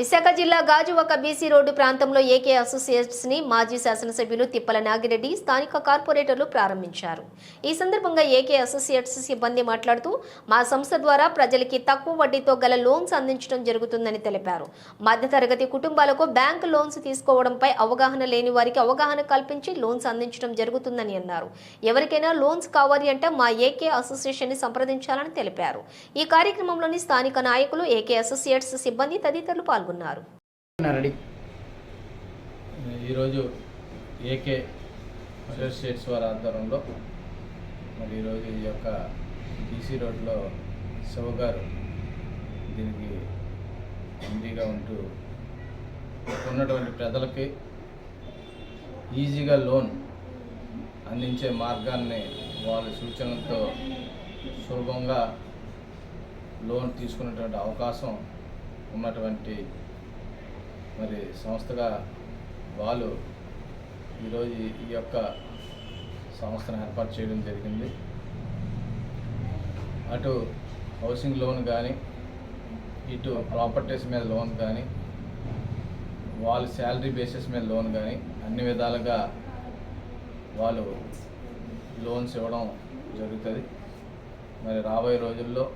విశాఖ జిల్లా Gajuwaka BC road ప్రాంతంలో AK అసోసియేట్స్ని మాజీ శాసనసభ్యులు తిప్పల నాగిరెడ్డి స్థానిక కార్పొరేటర్లు ప్రారంభించారు. ఈ సందర్భంగా ఏకే అసోసియేట్స్ సిబ్బంది మాట్లాడుతూ మా సంస్థ ద్వారా ప్రజలకి తక్కువ వడ్డీతో గల లోన్స్ అందించడం జరుగుతుందని తెలిపారు. మధ్యతరగతి కుటుంబాలకు బ్యాంకు లోన్స్ తీసుకోవడంపై అవగాహన లేని వారికి అవగాహన కల్పించి లోన్స్ అందించడం జరుగుతుందని అన్నారు. ఎవరికైనా లోన్స్ కావాలి అంటే మా ఏకే అసోసియేషన్ని సంప్రదించాలని తెలిపారు. ఈ కార్యక్రమంలోని స్థానిక నాయకులు ఏకే అసోసియేట్స్ సిబ్బంది తదితరులు పాల్గొన్నారు. రెడీ ఈరోజు ఏకే అసోసియేట్స్ వారి ఆధ్వర్యంలో మరి ఈరోజు ఈ యొక్క బీసీ రోడ్లో శివ గారు దీనికి ఎండీగా ఉంటూ ఉన్నటువంటి ప్రజలకి ఈజీగా లోన్ అందించే మార్గాన్ని వాళ్ళ సూచనలతో సులభంగా లోన్ తీసుకునేటువంటి అవకాశం ఉన్నటువంటి మరి సంస్థగా వాళ్ళు ఈరోజు ఈ- యొక్క సంస్థను ఏర్పాటు చేయడం జరిగింది. అటు హౌసింగ్ లోన్ కానీ ఇటు ప్రాపర్టీస్ మీద లోన్ కానీ వాళ్ళ శాలరీ బేసిస్ మీద లోన్ కానీ అన్ని విధాలుగా వాళ్ళు లోన్స్ ఇవ్వడం జరుగుతుంది. మరి రాబోయే రోజుల్లో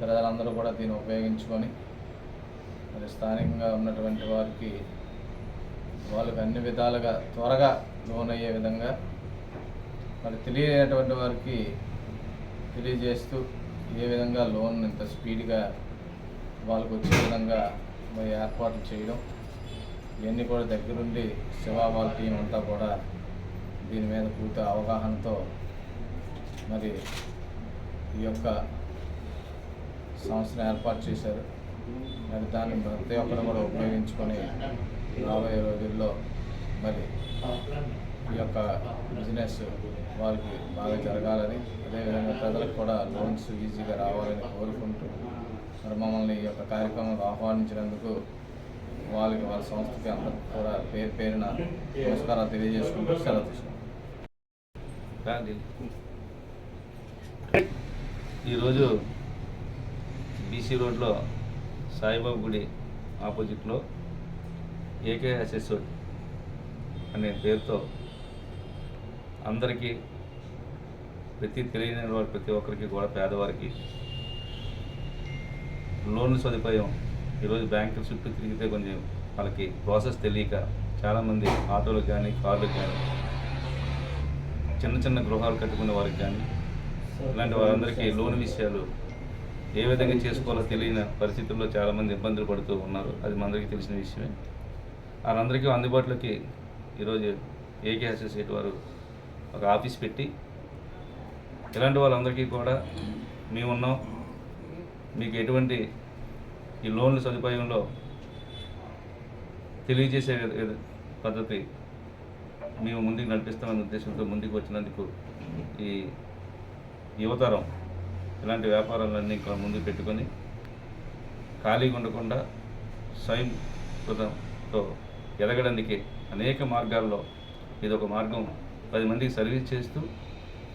ప్రజలందరూ కూడా దీన్ని ఉపయోగించుకొని మరి స్థానికంగా ఉన్నటువంటి వారికి వాళ్ళకి అన్ని విధాలుగా త్వరగా లోన్ అయ్యే విధంగా మరి తెలియనటువంటి వారికి తెలియజేస్తూ ఏ విధంగా లోన్ ఇంత స్పీడ్గా వాళ్ళకు వచ్చే విధంగా మరి ఏర్పాట్లు చేయడం ఇవన్నీ కూడా దగ్గరుండి శివా వాళ్ళ టీం అంతా కూడా దీని మీద పూర్తి అవగాహనతో మరి ఈ యొక్క సంస్థను ఏర్పాటు చేశారు. మరి దాన్ని ప్రతి ఒక్కరు కూడా ఉపయోగించుకొని రాబోయే రోజుల్లో మరి ఈ యొక్క బిజినెస్ వారికి బాగా జరగాలని అదేవిధంగా ప్రజలకు కూడా లోన్స్ ఈజీగా రావాలని కోరుకుంటూ మరి మమ్మల్ని ఈ యొక్క కార్యక్రమం ఆహ్వానించినందుకు వాళ్ళకి వాళ్ళ సంస్థకి అందరికి కూడా పేరు పేరున నమస్కారాలు తెలియజేసుకుంటూ సెలవు ఈరోజు బీసీ రోడ్లో సాయిబాబు గుడి ఆపోజిట్లో ఏకే అసెసోడ్ అనే పేరుతో అందరికీ ప్రతి తెలియని వారు ప్రతి ఒక్కరికి కూడా పేదవారికి లోన్ సదుపాయం ఈరోజు బ్యాంకుల చుట్టూ తిరిగితే కొంచెం వాళ్ళకి ప్రాసెస్ తెలియక చాలామంది ఆటోలకు కానీ కార్లకు కానీ చిన్న చిన్న గృహాలు కట్టుకునే వారికి కానీ ఇలాంటి వారందరికీ లోన్ విషయాలు ఏ విధంగా చేసుకోవాలో తెలియని పరిస్థితుల్లో చాలామంది ఇబ్బందులు పడుతూ ఉన్నారు. అది మనందరికీ తెలిసిన విషయమే. వాళ్ళందరికీ అందుబాటులోకి ఈరోజు ఏకే అసోసియేట్ వారు ఒక ఆఫీస్ పెట్టి ఇలాంటి వాళ్ళందరికీ కూడా మేమున్నాం. మీకు ఎటువంటి ఈ లోన్ల సదుపాయంలో తెలియజేసే పద్ధతి మేము ముందుకు నడిపిస్తామనే ఉద్దేశంతో ముందుకు వచ్చినందుకు ఈ యువతరం ఇలాంటి వ్యాపారాలన్నీ ఇంకా ముందు పెట్టుకొని ఖాళీగా ఉండకుండా స్వయం కృతంతో ఎదగడానికి అనేక మార్గాల్లో ఇది ఒక మార్గం. పది మందికి సర్వీస్ చేస్తూ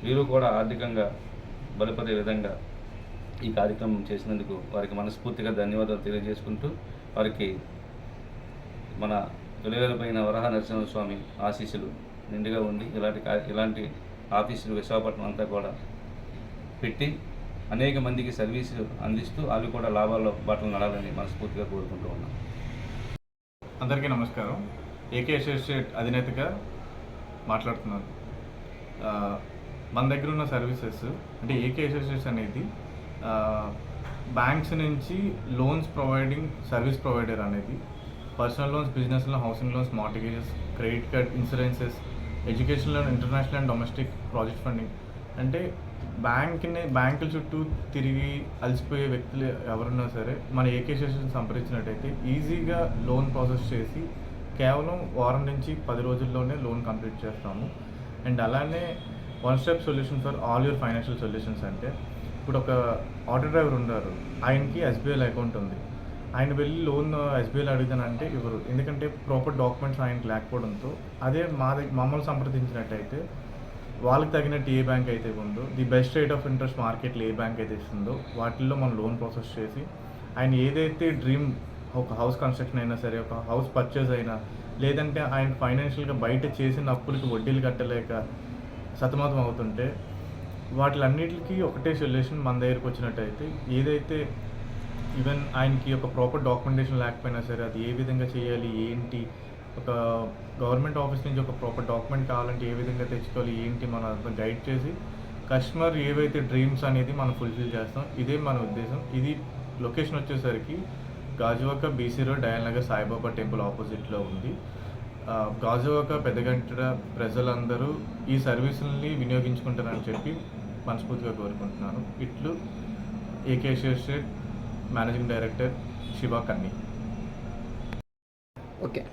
వీరు కూడా ఆర్థికంగా బలపడే విధంగా ఈ కార్యక్రమం చేసినందుకు వారికి మనస్ఫూర్తిగా ధన్యవాదాలు తెలియజేసుకుంటూ వారికి మన తొలివేలపైన వరహ నరసింహస్వామి ఆశీస్సులు నిండుగా ఉండి ఇలాంటి కా- ఇలాంటి ఆఫీసులు విశాఖపట్నం అంతా కూడా పెట్టి అనేక మందికి సర్వీస్ అందిస్తూ వాళ్ళు కూడా లాభాల్లో బాటలు నడాలని మనస్ఫూర్తిగా కోరుకుంటూ ఉన్నాం. అందరికీ నమస్కారం. ఏకే అసోసియేట్ అధినేతగా మాట్లాడుతున్నాను మన దగ్గర ఉన్న సర్వీసెస్ అంటే ఏకే అసోసియేట్స్ అనేది బ్యాంక్స్ నుంచి లోన్స్ ప్రొవైడింగ్ సర్వీస్ ప్రొవైడర్ అనేది personal loans business loan housing loans mortgages credit card insurances education loan international and domestic project funding అంటే బ్యాంక్ని బ్యాంకుల చుట్టూ తిరిగి అలసిపోయే వ్యక్తులు ఎవరున్నా సరే మన ఏకే అసోసియేషన్ సంప్రదించినట్టయితే ఈజీగా లోన్ ప్రాసెస్ చేసి కేవలం వారం నుంచి పది రోజుల్లోనే లోన్ కంప్లీట్ చేస్తాము. అండ్ అలానే one step solution for all your financial solutions అంటే ఇప్పుడు ఒక ఆటో డ్రైవర్ ఉన్నారు ఆయనకి ఎస్బీఐ అకౌంట్ ఉంది. ఆయన వెళ్ళి లోన్ ఎస్బీఐలో అడిగానంటే ఇవ్వరు. ఎందుకంటే ప్రాపర్ డాక్యుమెంట్స్ ఆయనకి లేకపోవడంతో అదే మా దగ్గర మమ్మల్ని సంప్రదించినట్టయితే వాళ్ళకి తగినట్టు ఏ బ్యాంక్ అయితే ఉందో the best rate of interest మార్కెట్లో ఏ బ్యాంక్ అయితే ఇస్తుందో వాటిల్లో మనం లోన్ ప్రాసెస్ చేసి ఆయన ఏదైతే డ్రీమ్ ఒక హౌస్ కన్స్ట్రక్షన్ అయినా సరే ఒక హౌస్ పర్చేస్ అయినా లేదంటే ఆయన ఫైనాన్షియల్గా బయట చేసిన అప్పులకి వడ్డీలు కట్టలేక సతమతం అవుతుంటే వాటిలన్నిటికీ ఒకటే సొల్యూషన్ మన దగ్గరికి వచ్చినట్టయితే ఏదైతే ఈవెన్ ఆయనకి ఒక ప్రాపర్ డాక్యుమెంటేషన్ లేకపోయినా సరే అది ఏ విధంగా చేయాలి ఏంటి ఒక గవర్నమెంట్ ఆఫీస్ నుంచి ఒక ప్రాపర్ డాక్యుమెంట్ కావాలంటే ఏ విధంగా తెచ్చుకోవాలి ఏంటి మన గైడ్ చేసి కస్టమర్ ఏవైతే డ్రీమ్స్ అనేది మనం ఫుల్ఫిల్ చేస్తాం ఇదే మన ఉద్దేశం. ఇది లొకేషన్ వచ్చేసరికి Gajuwaka BC road Dayal Nagar Saibaba temple ఆపోజిట్లో ఉంది. గాజువాక పెద్దగంట ప్రజలందరూ ఈ సర్వీసుల్ని వినియోగించుకుంటారని చెప్పి మనస్ఫూర్తిగా కోరుకుంటున్నాను. ఇట్లు AK associate managing director Shiva Kanni. Okay.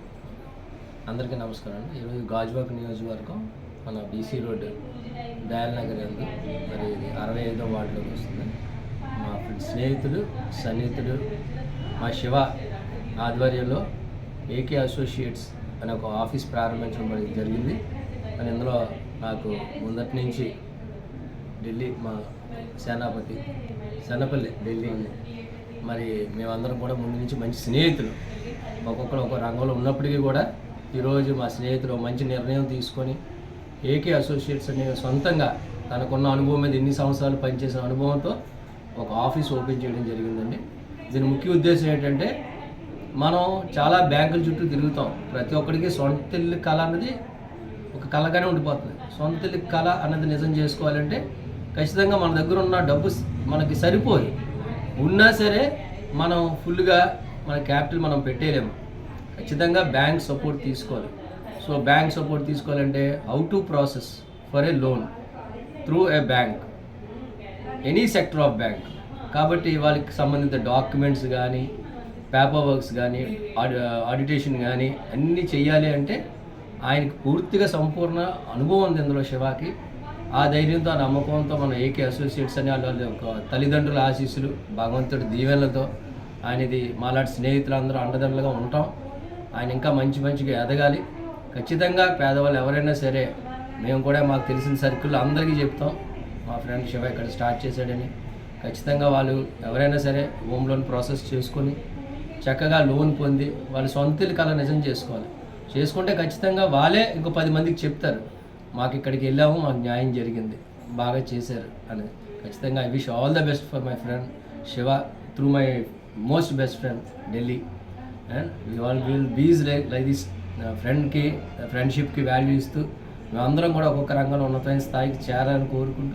అందరికీ నమస్కారం అండి. ఈరోజు గాజువాక నియోజకవర్గం మన బీసీ రోడ్డు దయాల్ నగర్ అండి. మరి ఇది అరవై ఐదో వార్డులోకి వస్తుంది. మా స్నేహితుడు సన్నిహితుడు మా శివ ఆధ్వర్యంలో ఏకే అసోసియేట్స్ అనే ఒక ఆఫీస్ ప్రారంభించడం మరి జరిగింది. మరి ఇందులో నాకు ముందటి నుంచి ఢిల్లీ మా సేనాపతి సేనపల్లి ఢిల్లీ మరి మేమందరం కూడా ముందు నుంచి మంచి స్నేహితులు. ఒక్కొక్కరు ఒక రంగంలో ఉన్నప్పటికీ కూడా ఈరోజు మా స్నేహితులు మంచి నిర్ణయం తీసుకొని ఏకే అసోసియేట్స్ అనే సొంతంగా తనకున్న అనుభవం మీద ఎన్ని సంవత్సరాలు పనిచేసిన అనుభవంతో ఒక ఆఫీస్ ఓపెన్ చేయడం జరిగిందండి. దీని ముఖ్య ఉద్దేశం ఏంటంటే మనం చాలా బ్యాంకుల చుట్టూ తిరుగుతాం. ప్రతి ఒక్కరికి సొంత ఇల్లు కళ అన్నది ఒక కళగానే ఉండిపోతుంది. సొంత ఇల్లు కళ అన్నది నిజం చేసుకోవాలంటే ఖచ్చితంగా మన దగ్గర ఉన్న డబ్బు మనకి సరిపోదు ఉన్నా సరే మనం ఫుల్గా మన క్యాపిటల్ మనం పెట్టేయలేము. ఖచ్చితంగా బ్యాంక్ సపోర్ట్ తీసుకోవాలి. సో బ్యాంక్ సపోర్ట్ తీసుకోవాలంటే how to process for a loan through a bank any sector of bank కాబట్టి వాళ్ళకి సంబంధిత డాక్యుమెంట్స్ కానీ పేపర్ వర్క్స్ కానీ ఆడిటేషన్ కానీ అన్నీ చేయాలి అంటే ఆయనకు పూర్తిగా సంపూర్ణ అనుభవం ఉంది ఇందులో శివాకి. ఆ ధైర్యంతో ఆ నమ్మకంతో మన ఏకే అసోసియేట్స్ అని వాళ్ళ ఒక తల్లిదండ్రుల ఆశీస్సులు భగవంతుడి దీవెనలతో ఆయనది మాలాంటి స్నేహితులందరూ అండదండలుగా ఉంటాం. ఆయన ఇంకా మంచి మంచిగా ఎదగాలి. ఖచ్చితంగా పేదవాళ్ళు ఎవరైనా సరే మేము కూడా మాకు తెలిసిన సర్కిల్ అందరికీ చెప్తాం. మా ఫ్రెండ్ శివ ఇక్కడ స్టార్ట్ చేశాడని. ఖచ్చితంగా వాళ్ళు ఎవరైనా సరే హోమ్ లోన్ ప్రాసెస్ చేసుకొని చక్కగా లోన్ పొంది వాళ్ళ సొంత కళ నిజం చేసుకోవాలి. చేసుకుంటే ఖచ్చితంగా వాళ్ళే ఇంకో పది మందికి చెప్తారు మాకు ఇక్కడికి వెళ్ళాము మాకు న్యాయం జరిగింది బాగా చేశారు అని. ఖచ్చితంగా I wish all the best for my friend Shiva through my most best friend Delhi and we all will be like like this ఫ్రెండ్కి ఫ్రెండ్షిప్కి వాల్యూ ఇస్తూ మేమందరం కూడా ఒక్కొక్క రంగంలో ఉన్నతమైన స్థాయికి చేరాలని కోరుకుంటూ